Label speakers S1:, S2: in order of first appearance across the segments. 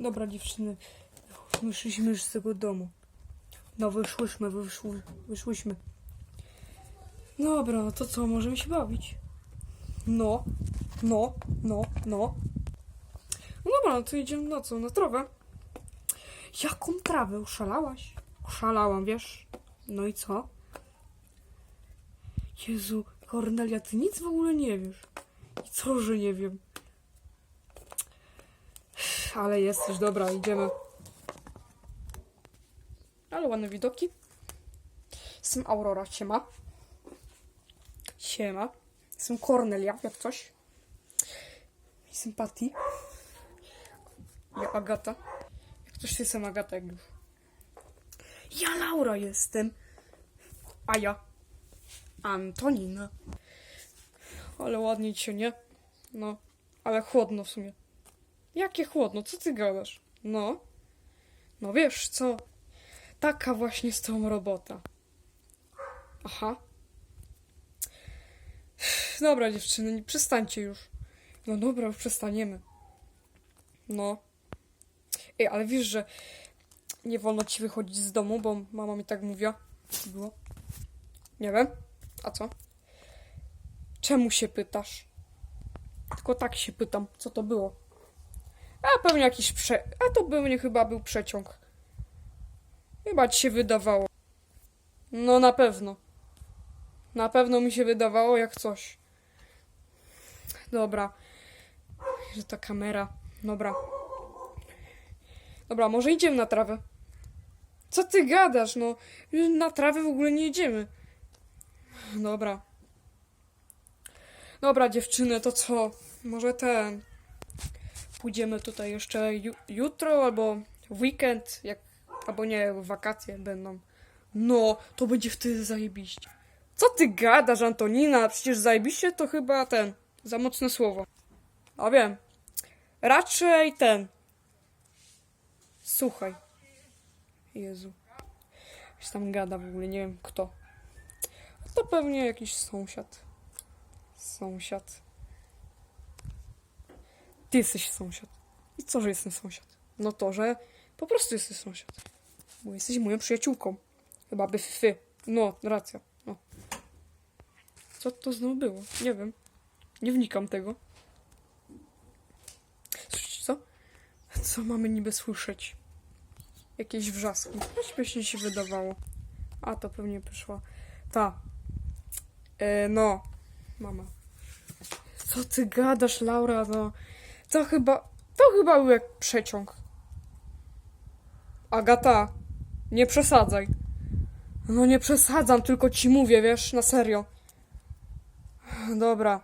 S1: Dobra dziewczyny, wyszliśmy już z tego domu. No wyszłyśmy, wyszły, wyszłyśmy. Dobra, no to co, możemy się bawić? No, no, no, no. No dobra, no to idziemy na co? Na trawę. Jaką trawę? Oszalałaś? Oszalałam, wiesz? No i co? Jezu, Kornelia, ty nic w ogóle nie wiesz. I co, że nie wiem? Ale jesteś, dobra, idziemy. Ale ładne widoki. Jestem Aurora, siema. Siema. Jestem Kornelia, jak coś. Jestem Patty. Ja Agata. Jak coś jestem Agata, jak już. Ja Laura jestem. A ja Antonina. Ale ładnie ci się, nie? No, ale chłodno w sumie. Jakie chłodno? Co ty gadasz? No. No wiesz co? Taka właśnie z tą robota. Aha. Dobra dziewczyny, przestańcie już. No dobra, już przestaniemy. No. Ej, ale wiesz, że nie wolno ci wychodzić z domu, bo mama mi tak mówiła. Było. Nie wiem. A co? Czemu się pytasz? Tylko tak się pytam, co to było. A pewnie jakiś prze... A to pewnie chyba był przeciąg. Chyba ci się wydawało. No na pewno. Na pewno mi się wydawało jak coś. Dobra. Że ta kamera. Dobra. Dobra, może idziemy na trawę. Co ty gadasz? No, na trawę w ogóle nie idziemy. Dobra. Dobra, dziewczyny, to co? Może ten. Pójdziemy tutaj jeszcze ju jutro albo w weekend, jak. Albo nie, wakacje będą. No, to będzie wtedy zajebiście. Co ty gadasz, Antonina? Przecież zajebiście to chyba ten. Za mocne słowo. A wiem. Raczej ten. Słuchaj. Jezu. Ktoś tam gada w ogóle, nie wiem kto. To pewnie jakiś sąsiad. Sąsiad. Ty jesteś sąsiad. I co, że jestem sąsiad? No to, że po prostu jesteś sąsiad. Bo jesteś moją przyjaciółką. Chyba by fy. No, racja. No. Co to znowu było? Nie wiem. Nie wnikam tego. Słyszycie co? Co mamy niby słyszeć? Jakieś wrzaski. No, Śmiesznie się wydawało. A, to pewnie przyszła ta. E, no. Mama. Co ty gadasz, Laura? No. To chyba. To chyba był jak przeciąg. Agata, nie przesadzaj. No nie przesadzam, tylko ci mówię, wiesz, na serio. Dobra.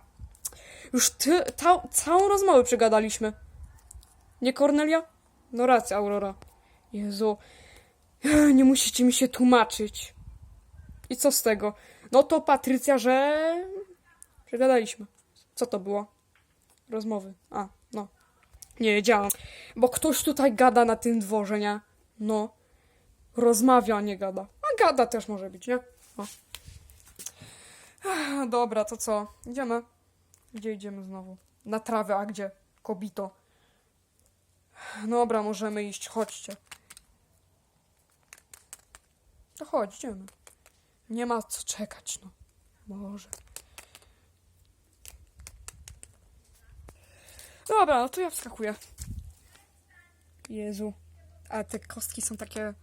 S1: Już ty, ta, całą rozmowę przegadaliśmy. Nie Kornelia? No racja, Aurora. Jezu. Nie musicie mi się tłumaczyć. I co z tego? No to Patrycja, że... Przegadaliśmy. Co to było? Rozmowy. A. Nie wiedziałam. Bo ktoś tutaj gada na tym dworze, nie? No. Rozmawia, a nie gada. A gada też może być, nie? O. Ech, Dobra, to co? Idziemy. Gdzie idziemy znowu? Na trawę, a gdzie? Kobito. Dobra, możemy iść, chodźcie. To chodź, idziemy. Nie ma co czekać, no. Może. Dobra, no to ja wskakuję. Jezu. A te kostki są takie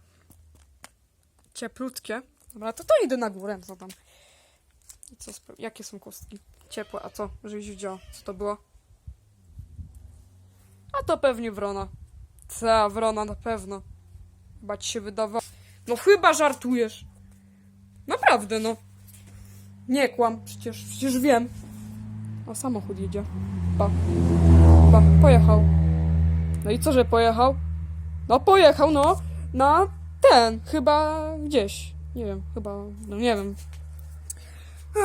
S1: cieplutkie. Dobra, to to idę na górę, co tam. Co, jakie są kostki? Ciepłe, a co? Żeś widziała, co to było? A to pewnie wrona. Ta, wrona na pewno. Chyba ci się wydawało. No chyba żartujesz. Naprawdę, no. Nie kłam, przecież, przecież wiem. O, samochód jedzie. Pa. Pa, pojechał. No i co, że pojechał? No pojechał, no. Na ten, chyba gdzieś. Nie wiem, chyba, no nie wiem.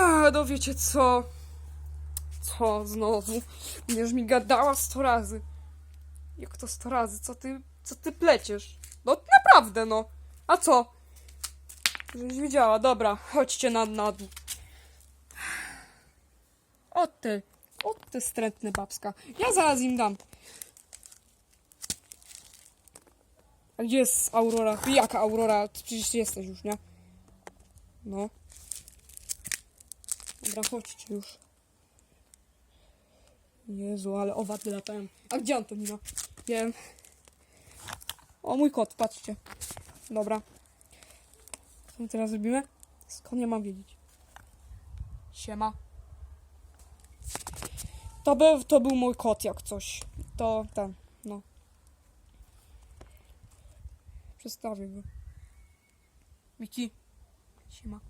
S1: A, no wiecie co? Co znowu? Będziesz mi gadała sto razy. Jak to sto razy? Co ty, co ty pleciesz? No naprawdę, no. A co? Żeś widziała, dobra, chodźcie na, na dół. O ty, o ty strętny babska. Ja zaraz im dam. A gdzie jest Aurora? Jaka Aurora? Ty Przecież jesteś już, nie? No. Dobra, chodźcie już. Jezu, ale owady latają. A gdzie Antonina? Wiem. O, mój kot, patrzcie. Dobra. Co my teraz robimy? Skąd ja mam wiedzieć? Siema. To był, to był mój kot, jak coś. To ten, no. Przedstawię go. Miki. Siema.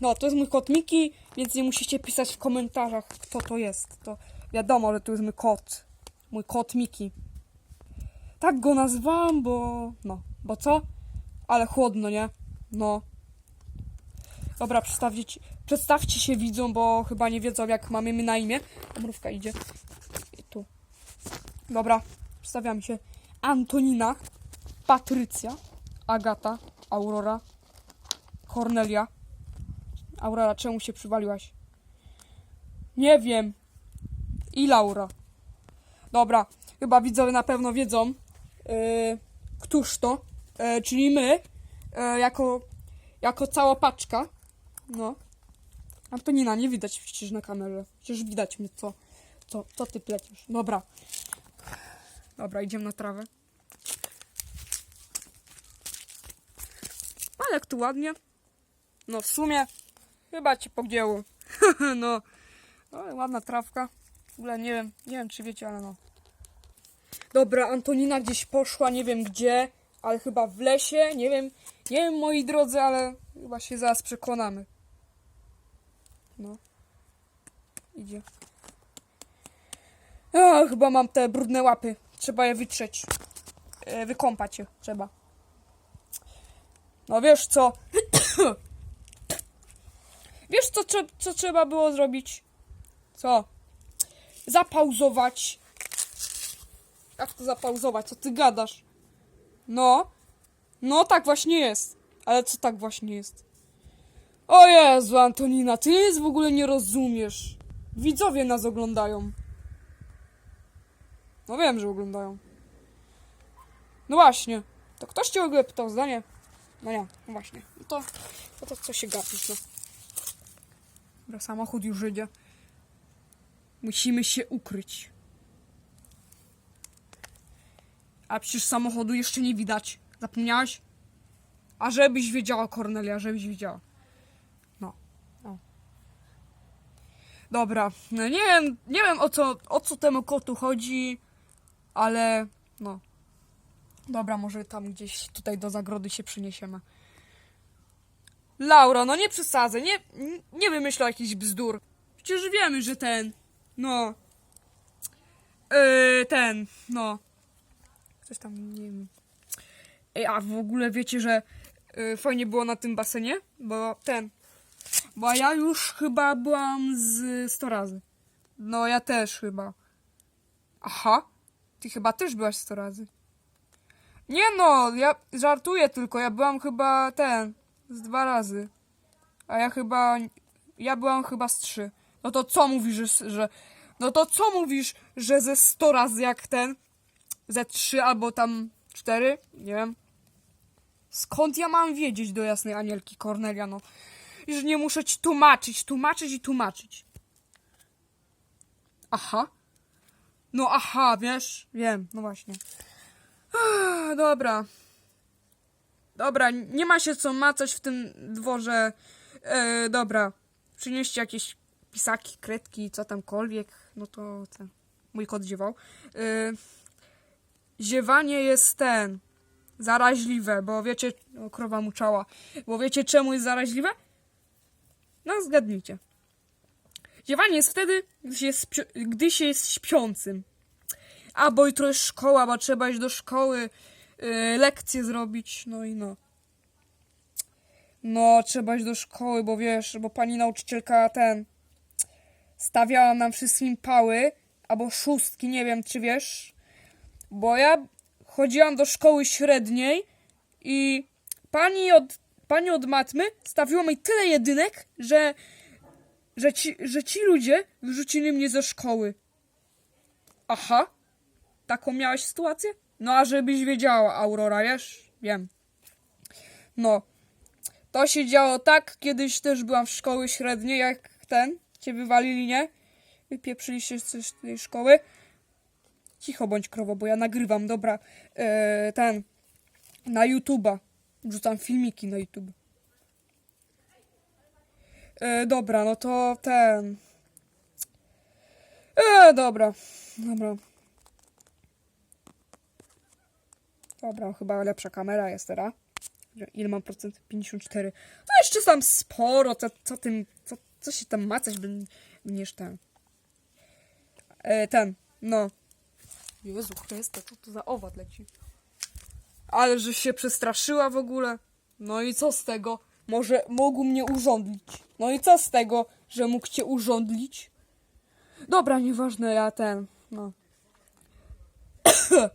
S1: No, to jest mój kot Miki, więc nie musicie pisać w komentarzach, kto to jest. To wiadomo, że to jest mój kot. Mój kot Miki. Tak go nazwałam, bo... No, bo co? Ale chłodno, nie? No. Dobra, przedstawcie, ci- przedstawcie się widzom, bo chyba nie wiedzą, jak mamy my na imię. Mrówka idzie. I tu. Dobra, przedstawiamy się. Antonina, Patrycja, Agata, Aurora, Kornelia. Aurora, czemu się przywaliłaś? Nie wiem. I Laura. Dobra, chyba widzowie na pewno wiedzą, yy, któż to, yy, czyli my, yy, jako, jako cała paczka. No. Antonina, nie widać przecież na kamerze. Przecież widać mnie, co, co, co ty plecisz. Dobra. Dobra, idziemy na trawę. Ale jak tu ładnie. No w sumie chyba ci pogięło. no. Ładna trawka. W ogóle nie wiem, nie wiem czy wiecie, ale no. Dobra, Antonina gdzieś poszła, nie wiem gdzie, ale chyba w lesie, nie wiem, nie wiem moi drodzy, ale chyba się zaraz przekonamy. No. Idzie. A, chyba mam te brudne łapy. Trzeba je wytrzeć. E, wykąpać je trzeba. No wiesz co? wiesz co, trze- co trzeba było zrobić? Co? Zapauzować. Jak to zapauzować? Co ty gadasz? No. No tak właśnie jest. Ale co tak właśnie jest? O Jezu, Antonina, ty nic w ogóle nie rozumiesz. Widzowie nas oglądają. No wiem, że oglądają. No właśnie. To ktoś cię w ogóle pytał zdanie? No nie, no właśnie. No to, to, to co się gapisz, no. Dobra, samochód już idzie. Musimy się ukryć. A przecież samochodu jeszcze nie widać. Zapomniałaś? A żebyś wiedziała, Kornelia, żebyś wiedziała. No. O. Dobra, no nie wiem, nie wiem o co, o co temu kotu chodzi, ale no. Dobra, może tam gdzieś tutaj do zagrody się przyniesiemy. Laura, no nie przesadzę, nie, nie wymyślaj jakichś bzdur. Przecież wiemy, że ten, no. Yy, ten, no. Coś tam, nie wiem. Ej, a w ogóle wiecie, że yy, fajnie było na tym basenie? Bo ten. Bo ja już chyba byłam z 100 razy. No, ja też chyba. Aha. Ty chyba też byłaś 100 razy. Nie no, ja żartuję tylko. Ja byłam chyba ten. Z dwa razy. A ja chyba. Ja byłam chyba z trzy. No to co mówisz, że. no to co mówisz, że ze 100 razy jak ten? Ze trzy albo tam cztery? Nie wiem. Skąd ja mam wiedzieć do jasnej anielki Kornelia, no? Już nie muszę ci tłumaczyć, tłumaczyć i tłumaczyć. Aha. No aha, wiesz? Wiem, no właśnie. Ah, Dobra. Dobra, nie ma się co macać w tym dworze. E, dobra. Przynieście jakieś pisaki, kredki, co tamkolwiek. No to ten. Mój kot ziewał. E, ziewanie jest ten. Zaraźliwe, bo wiecie. O, krowa muczała. Bo wiecie czemu jest zaraźliwe? No, zgadnijcie. Ziewanie jest wtedy, gdy się jest, gdy się jest śpiącym. A, bo jutro jest szkoła, bo trzeba iść do szkoły, yy, lekcje zrobić, no i no. No, trzeba iść do szkoły, bo wiesz, bo pani nauczycielka ten stawiała nam wszystkim pały, albo szóstki, nie wiem, czy wiesz. Bo ja chodziłam do szkoły średniej i pani od, pani od matmy stawiła mi tyle jedynek, że, że, ci, że ci ludzie wyrzucili mnie ze szkoły. Aha. Taką miałeś sytuację? No a żebyś wiedziała, Aurora, wiesz? Wiem. No. To się działo tak, kiedyś też byłam w szkoły średniej, jak ten, cię wywalili, nie? Wypieprzyliście z tej szkoły. Cicho bądź krowo, bo ja nagrywam, dobra. E, ten, na YouTube'a. Wrzucam filmiki na YouTube. E, dobra, no to ten... E, dobra, dobra. Dobra, chyba lepsza kamera jest teraz. Ile mam procent? 54. To jeszcze tam sporo, co, co tym, co, co się tam macać będziesz ten. E, ten, no. Jezu Chryste, co to za owad leci? Ale że się przestraszyła w ogóle. No i co z tego? Może mógł mnie urządlić. No i co z tego, że mógł cię urządlić? Dobra, nieważne, ja ten, no.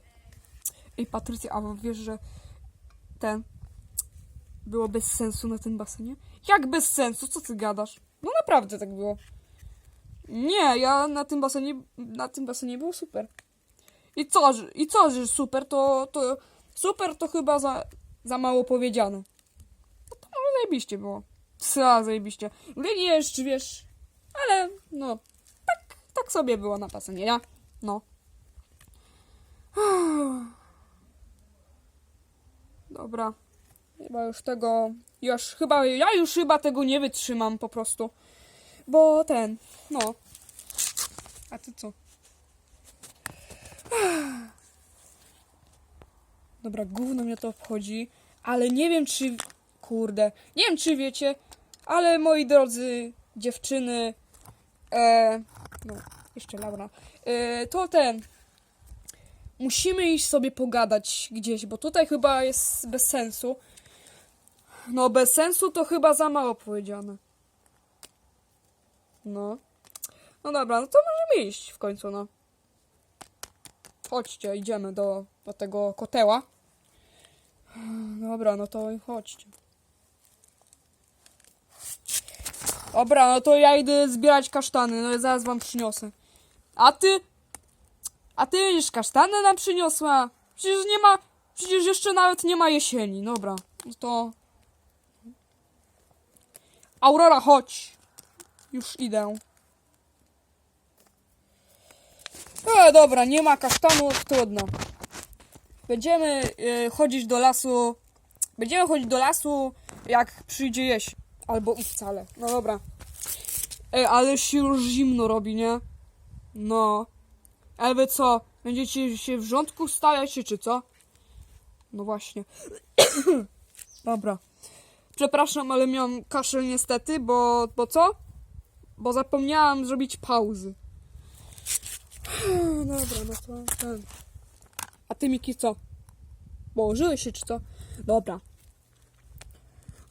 S1: Ej, Patrycja, a wiesz, że ten było bez sensu na tym basenie? Jak bez sensu? Co ty gadasz? No naprawdę tak było. Nie, ja na tym basenie, na tym basenie było super. I co, i co, że super, to, to super to chyba za, za mało powiedziane. No to może zajebiście było. Co, zajebiście. Nie jeszcze, wiesz, ale no, tak, tak sobie było na basenie, ja, no. Dobra. Chyba już tego. Już chyba. Ja już chyba tego nie wytrzymam po prostu. Bo ten. No. A ty co? Dobra, gówno mnie to obchodzi. Ale nie wiem czy. Kurde. Nie wiem czy wiecie. Ale moi drodzy dziewczyny. E, no, jeszcze Laura. E, to ten musimy iść sobie pogadać gdzieś, bo tutaj chyba jest bez sensu. No, bez sensu to chyba za mało powiedziane. No. No dobra, no to możemy iść w końcu, no. Chodźcie, idziemy do, do tego koteła. Dobra, no to chodźcie. Dobra, no to ja idę zbierać kasztany, no i zaraz wam przyniosę. A ty? A ty już kasztany nam przyniosła? Przecież nie ma. Przecież jeszcze nawet nie ma jesieni. Dobra, no to. Aurora, chodź. Już idę. E, dobra, nie ma kasztanów, trudno. Będziemy e, chodzić do lasu. Będziemy chodzić do lasu, jak przyjdzie jesień. Albo i wcale. No dobra. Ej, ale się już zimno robi, nie? No. Ale wy co? Będziecie się w rządku stawiać, czy co? No właśnie. Dobra. Przepraszam, ale miałam kaszel niestety, bo, bo co? Bo zapomniałam zrobić pauzy. Dobra, no to ten. A ty Miki co? Położyłeś się czy co? Dobra.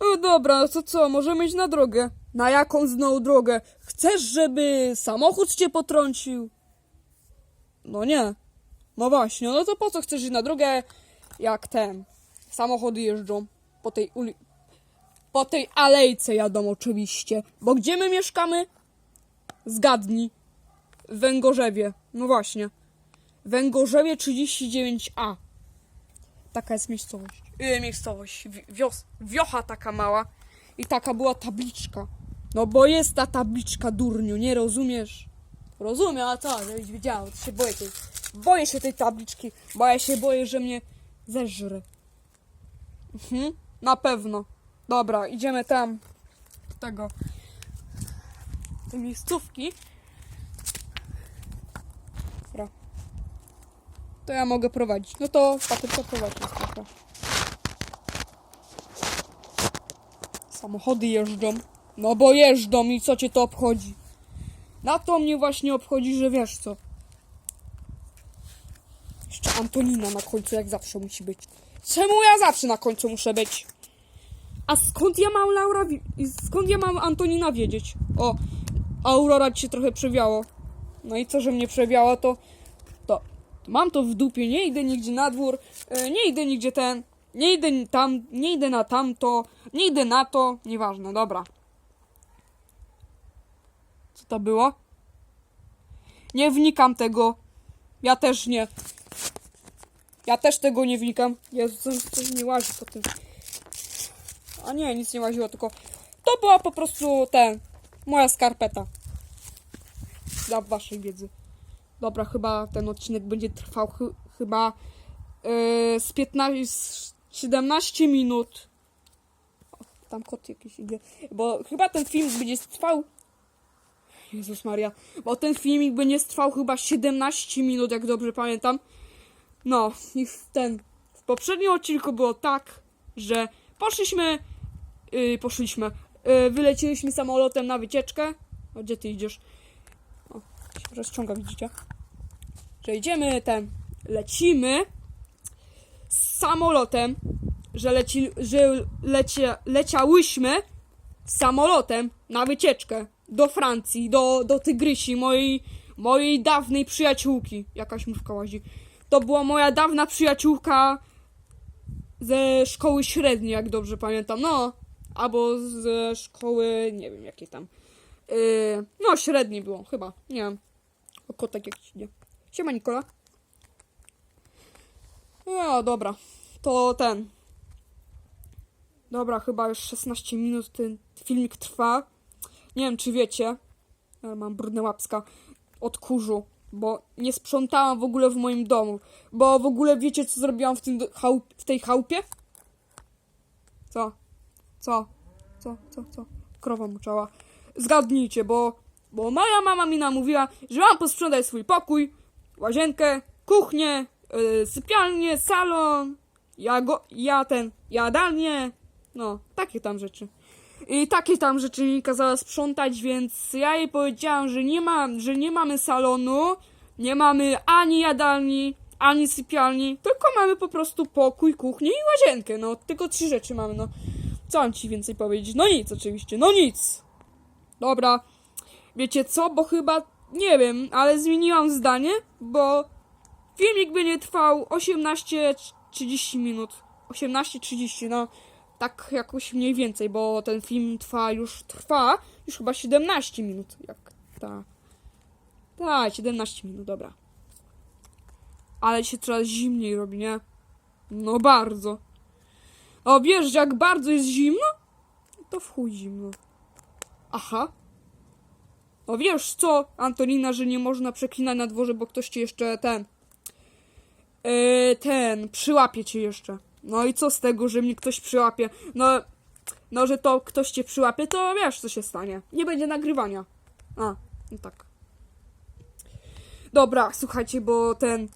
S1: O, dobra, no to co? Możemy iść na drogę. Na jaką znowu drogę? Chcesz, żeby samochód cię potrącił? No nie. No właśnie, no to po co chcesz iść na drogę, jak ten. Samochody jeżdżą po tej uli... Po tej alejce jadą oczywiście. Bo gdzie my mieszkamy? Zgadnij. W Węgorzewie. No właśnie. Węgorzewie 39A. Taka jest miejscowość. Yy, miejscowość. Wi- Wios... Wiocha taka mała. I taka była tabliczka. No bo jest ta tabliczka, durniu, nie rozumiesz? Rozumiem, a co, żebyś wiedział, to się boję tej... Boję się tej tabliczki, bo ja się boję, że mnie zeżre. Mhm, na pewno. Dobra, idziemy tam. do Tego. Tej miejscówki. To ja mogę prowadzić. No to Patrycja prowadzi. trochę. Samochody jeżdżą. No bo jeżdżą i co cię to obchodzi? Na to mnie właśnie obchodzi, że wiesz co. Jeszcze Antonina na końcu jak zawsze musi być. Czemu ja zawsze na końcu muszę być? A skąd ja mam Laura... Skąd ja mam Antonina wiedzieć? O, Aurora ci się trochę przewiało. No i co, że mnie przewiało, to... Mam to w dupie, nie idę nigdzie na dwór, e, nie idę nigdzie ten... Nie idę tam, nie idę na tamto, nie idę na to, nieważne, dobra. Co to było? Nie wnikam tego. Ja też nie. Ja też tego nie wnikam. Jezu, coś nie łazi po tym. A nie, nic nie łaziło, tylko to była po prostu ten, moja skarpeta. Dla waszej wiedzy. Dobra, chyba ten odcinek będzie trwał chy- chyba yy, z 15, z 17 minut. O, tam kot jakiś idzie. Bo chyba ten film będzie trwał. Jezus Maria. Bo ten filmik będzie trwał chyba 17 minut, jak dobrze pamiętam. No, i ten. W poprzednim odcinku było tak, że poszliśmy. Yy, poszliśmy. Yy, wyleciliśmy samolotem na wycieczkę. A gdzie ty idziesz? Rozciąga, widzicie? Że idziemy ten. Lecimy samolotem, że, leci, że lecie, leciałyśmy samolotem na wycieczkę do Francji, do, do Tygrysi, mojej, mojej dawnej przyjaciółki. Jakaś muszka łazi. To była moja dawna przyjaciółka ze szkoły średniej, jak dobrze pamiętam. No, albo ze szkoły, nie wiem jakiej tam. Yy, no, średniej było, chyba. Nie wiem. O kotek jakiś idzie. Siema Nikola. No, dobra. To ten. Dobra, chyba już 16 minut ten filmik trwa. Nie wiem, czy wiecie, ale mam brudne łapska od kurzu, bo nie sprzątałam w ogóle w moim domu. Bo w ogóle wiecie, co zrobiłam w, tym chałup, w tej chałupie? Co? Co? Co? Co? Co? Krowa muczała. Zgadnijcie, bo, bo moja mama mi namówiła, że mam posprzątać swój pokój, łazienkę, kuchnię, yy, sypialnię, salon, ja, go, ja ten, jadalnię, no, takie tam rzeczy. I takie tam rzeczy mi kazała sprzątać, więc ja jej powiedziałam, że nie ma, że nie mamy salonu, nie mamy ani jadalni, ani sypialni, tylko mamy po prostu pokój, kuchnię i łazienkę, no, tylko trzy rzeczy mamy, no. Co mam ci więcej powiedzieć? No nic oczywiście, no nic. Dobra, wiecie co, bo chyba, nie wiem, ale zmieniłam zdanie, bo filmik by nie trwał 18-30 minut. 18-30, no tak jakoś mniej więcej, bo ten film trwa już, trwa już chyba 17 minut, jak ta, tak, 17 minut, dobra. Ale się coraz zimniej robi, nie? No bardzo. O, wiesz, jak bardzo jest zimno? To w chuj zimno. Aha. O, wiesz co, Antonina, że nie można przeklinać na dworze, bo ktoś ci jeszcze ten... Yy, ten, przyłapie cię jeszcze. No i co z tego, że mnie ktoś przyłapie? No, no, że to ktoś cię przyłapie, to wiesz, co się stanie. Nie będzie nagrywania. A, no tak. Dobra, słuchajcie, bo ten...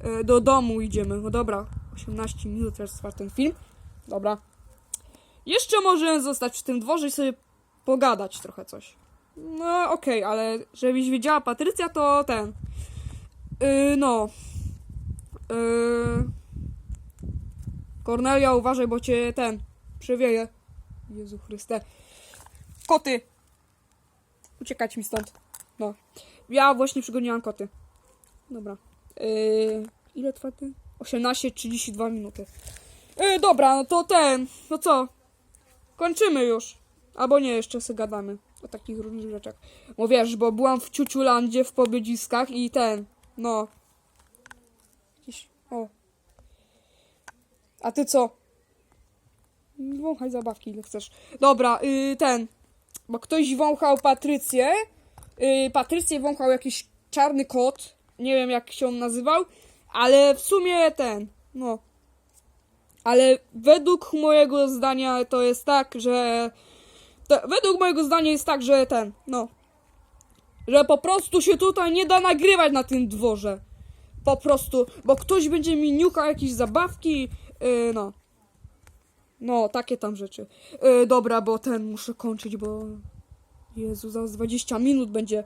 S1: e, Do domu idziemy. No dobra, 18 minut teraz trwa ten film. Dobra. Jeszcze możemy zostać przy tym dworze i sobie pogadać trochę coś. No okej, ale żebyś wiedziała Patrycja, to ten... Yy, no... Yy... Kornelia, uważaj, bo cię ten przewieje. Jezu Chryste. Koty! Uciekać mi stąd. No. Ja właśnie przygoniłam koty. Dobra. Yy... Ile trwa ten? 18-32 minuty. Yy, dobra, no to ten. No co? Kończymy już. Albo nie, jeszcze sobie gadamy. O takich różnych rzeczach. Bo wiesz, bo byłam w Ciuciulandzie w Pobiedziskach i ten. No. Jakiś... O. A ty co? Wąchaj zabawki, ile chcesz. Dobra, y, ten. Bo ktoś wąchał Patrycję. Y, Patrycję wąchał jakiś czarny kot. Nie wiem, jak się on nazywał. Ale w sumie ten. No. Ale według mojego zdania to jest tak, że. To, według mojego zdania jest tak, że ten. No. Że po prostu się tutaj nie da nagrywać na tym dworze. Po prostu, bo ktoś będzie mi niukał jakieś zabawki, yy, no. No, takie tam rzeczy. Yy, dobra, bo ten muszę kończyć, bo... Jezu, za 20 minut będzie...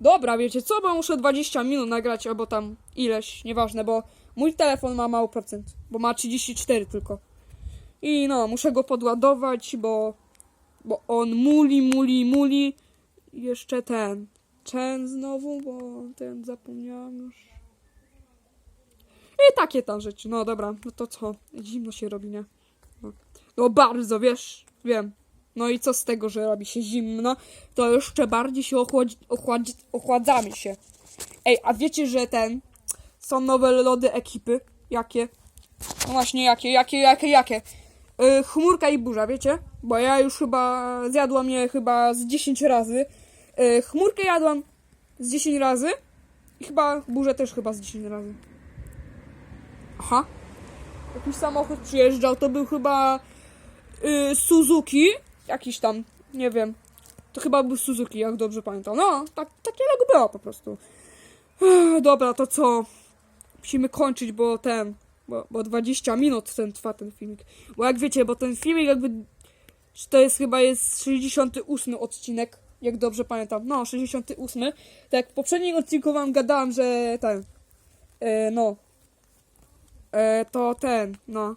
S1: Dobra, wiecie co, bo muszę 20 minut nagrać, albo tam ileś, nieważne, bo mój telefon ma mało procent, bo ma 34 tylko. I no, muszę go podładować, bo... Bo on muli, muli, muli. Jeszcze ten. Ten znowu, bo ten zapomniałam już. I takie tam rzeczy. No dobra, no to co? Zimno się robi, nie? No, no bardzo, wiesz, wiem. No i co z tego, że robi się zimno, to jeszcze bardziej się ochładzi, ochładzi, ochładzamy się. Ej, a wiecie, że ten... są nowe lody ekipy. Jakie? No właśnie, jakie, jakie, jakie, jakie? Yy, chmurka i burza, wiecie? Bo ja już chyba zjadłam je chyba z 10 razy. Yy, chmurkę jadłam z 10 razy. I chyba burzę też chyba z 10 razy. Aha. Jakiś samochód przyjeżdżał, to był chyba yy, Suzuki. Jakiś tam, nie wiem. To chyba był Suzuki, jak dobrze pamiętam. No, tak, takie logo było po prostu. Dobra, to co? Musimy kończyć, bo ten. Bo, bo 20 minut ten trwa ten filmik. Bo jak wiecie, bo ten filmik jakby. Czy To jest chyba jest 68 odcinek, jak dobrze pamiętam. No, 68. Tak w poprzednim odcinku wam gadałem, że ten. E, no. E, to ten, no.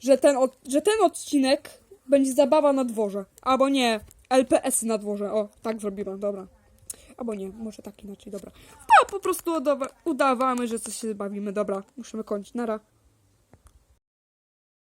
S1: Że ten, od, że ten odcinek będzie zabawa na dworze. Albo nie, LPS na dworze. O, tak zrobiłam, dobra. Albo nie, może tak inaczej, dobra. No, po prostu udawa- udawamy, że coś się bawimy. Dobra, musimy kończyć. Nara.